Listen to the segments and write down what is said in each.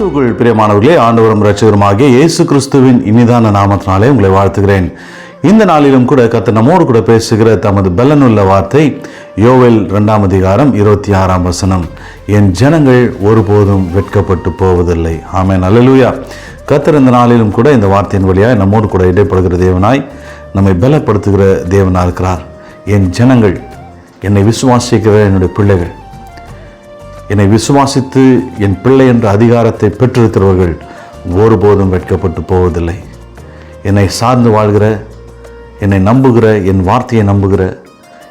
கிறிஸ்துவுக்குள் பிரியமானவர்களே ஆண்டவரும் ரட்சகருமாகிய இயேசு கிறிஸ்துவின் இனிதான நாமத்தினாலே உங்களை வாழ்த்துகிறேன். இந்த நாளிலும் கூட கத்த நம்மோடு கூட பேசுகிற தமது பலனுள்ள வார்த்தை யோவில் இரண்டாம் அதிகாரம் இருபத்தி ஆறாம் வசனம். என் ஜனங்கள் ஒருபோதும் வெட்கப்பட்டு போவதில்லை. ஆமே அல்லேலூயா. கத்தர் இந்த நாளிலும் கூட இந்த வார்த்தையின் வழியாக நம்மோடு கூட இடைப்படுகிற தேவனாய் நம்மை பலப்படுத்துகிற தேவனாக இருக்கிறார் என் ஜனங்கள் என்னை விசுவாசிக்கிற என்னுடைய பிள்ளைகள். என்னை விசுவாசித்து என் பிள்ளை என்ற அதிகாரத்தை பெற்றிருக்கிறவர்கள் ஒருபோதும் வெட்கப்பட்டு போவதில்லை. என்னை சார்ந்து வாழ்கிற என்னை நம்புகிற என் வார்த்தையை நம்புகிற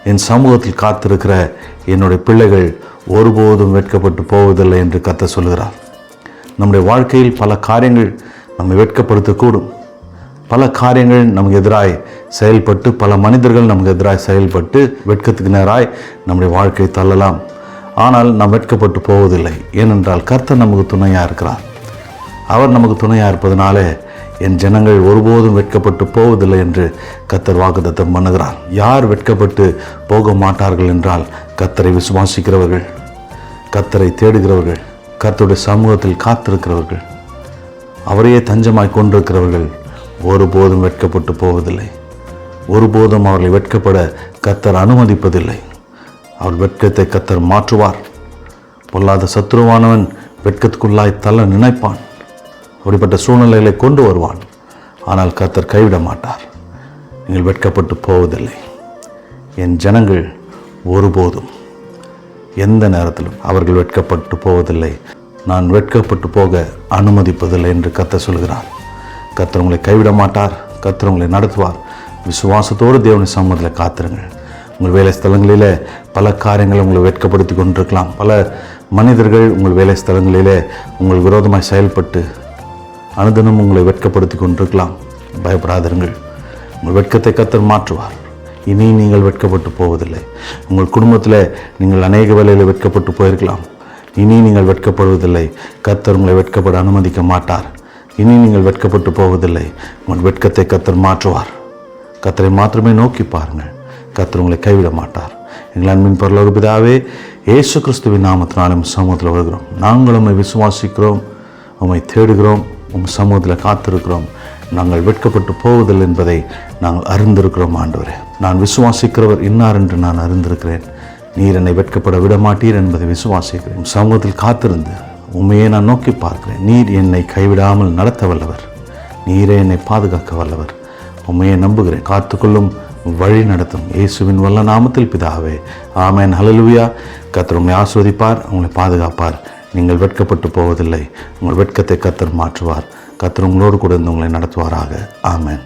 என் சமூகத்தில் காத்திருக்கிற என்னுடைய பிள்ளைகள் ஒருபோதும் வெட்கப்பட்டு போவதில்லை என்று கத்த சொல்கிறார் நம்முடைய வாழ்க்கையில் பல காரியங்கள் நம்மை வெட்கப்படுத்தக்கூடும். பல காரியங்கள் நமக்கு எதிராய் செயல்பட்டு பல மனிதர்கள் நமக்கு எதிராய் செயல்பட்டு வெட்கத்துக்கு நேராய் நம்முடைய வாழ்க்கையை தள்ளலாம். ஆனால் நாம் வெட்கப்பட்டு போவதில்லை. ஏனென்றால் கர்த்தர் நமக்கு துணையாக இருக்கிறார். அவர் நமக்கு துணையாக இருப்பதனாலே என் ஜனங்கள் ஒருபோதும் வெட்கப்பட்டு போவதில்லை என்று கத்தர் வாக்குத்தத்தம் பண்ணுகிறார். யார் வெட்கப்பட்டு போக மாட்டார்கள் என்றால் கத்தரை விசுவாசிக்கிறவர்கள் கத்தரை தேடுகிறவர்கள் கர்த்தருடைய சமூகத்தில் காத்திருக்கிறவர்கள் அவரையே தஞ்சமாய் கொண்டிருக்கிறவர்கள் ஒருபோதும் வெட்கப்பட்டு போவதில்லை. ஒருபோதும் அவர்களை வெட்கப்பட கத்தர் அனுமதிப்பதில்லை. அவர் வெட்கத்தை கத்தர் மாற்றுவார். பொல்லாத சத்ருவானவன் வெட்கத்துக்குள்ளாய் தள்ள நினைப்பான். அப்படிப்பட்ட சூழ்நிலைகளை கொண்டு வருவான். ஆனால் கத்தர் கைவிட மாட்டார். நீங்கள் வெட்கப்பட்டு போவதில்லை. என் ஜனங்கள் ஒருபோதும் எந்த நேரத்திலும் அவர்கள் வெட்கப்பட்டு போவதில்லை. நான் வெட்கப்பட்டு போக அனுமதிப்பதில்லை என்று கத்த சொல்கிறார். கத்தர் உங்களை கைவிட மாட்டார். கத்தர் உங்களை நடத்துவார். விசுவாசத்தோடு தேவனை சம்மதில் காத்திருங்கள். உங்கள் வேலை ஸ்தலங்களிலே பல காரியங்களை உங்களை வெட்கப்படுத்தி கொண்டிருக்கலாம் பல மனிதர்கள் உங்கள் வேலை ஸ்தலங்களிலே உங்கள் விரோதமாய் செயல்பட்டு அனுதினம் உங்களை வெட்கப்படுத்தி கொண்டிருக்கலாம் பயப்படாதிருங்கள். உங்கள் வெட்கத்தை கத்தர் மாற்றுவார். இனி நீங்கள் வெட்கப்பட்டு போவதில்லை. உங்கள் குடும்பத்தில் நீங்கள் அநேக வேலையில் வெட்கப்பட்டு போயிருக்கலாம். இனி நீங்கள் வெட்கப்படுவதில்லை. கத்தர் உங்களை வெட்கப்பட அனுமதிக்க மாட்டார். இனி நீங்கள் வெட்கப்பட்டு போவதில்லை. உங்கள் வெட்கத்தை கத்தர் மாற்றுவார். கத்தரை மாத்திரமே நோக்கி பாருங்கள். கத்தர் உங்களை கைவிட மாட்டார் எங்கள் அன்பின் பொருள் பிதாவே இயேசு கிறிஸ்துவின் நாமத்தினாலும் சமூகத்தில் வருகிறோம். நாங்கள் உண்மை விசுவாசிக்கிறோம் உம்மை தேடுகிறோம் உங்கள் சமூகத்தில் காத்திருக்கிறோம். நாங்கள் வெட்கப்பட்டு போவதில்லை என்பதை நாங்கள் அறிந்திருக்கிறோம் ஆண்டவரே. நான் விசுவாசிக்கிறவர் இன்னார் என்று நான் அறிந்திருக்கிறேன். நீர் என்னை வெட்கப்பட விட மாட்டீர் என்பதை விசுவாசிக்கிறேன். சமூகத்தில் காத்திருந்து உண்மையை நான் நோக்கி பார்க்கிறேன். நீர் என்னை கைவிடாமல் நடத்த வல்லவர். நீரே என்னை பாதுகாக்க வல்லவர். உண்மையை நம்புகிறேன். காத்துக்கொள்ளும் வழி நடத்தும். இயேசுவின் வல்ல நாமத்தில் பிதாவே ஆமேன். ஹலலுவியா கத்தர் உங்களை ஆஸ்வதிப்பார் உங்களை பாதுகாப்பார். நீங்கள் வெட்கப்பட்டு போவதில்லை. உங்கள் வெட்கத்தை கத்தர் மாற்றுவார். கத்தர் உங்களோடு கூட இருந்து உங்களை நடத்துவாராக. ஆமேன்.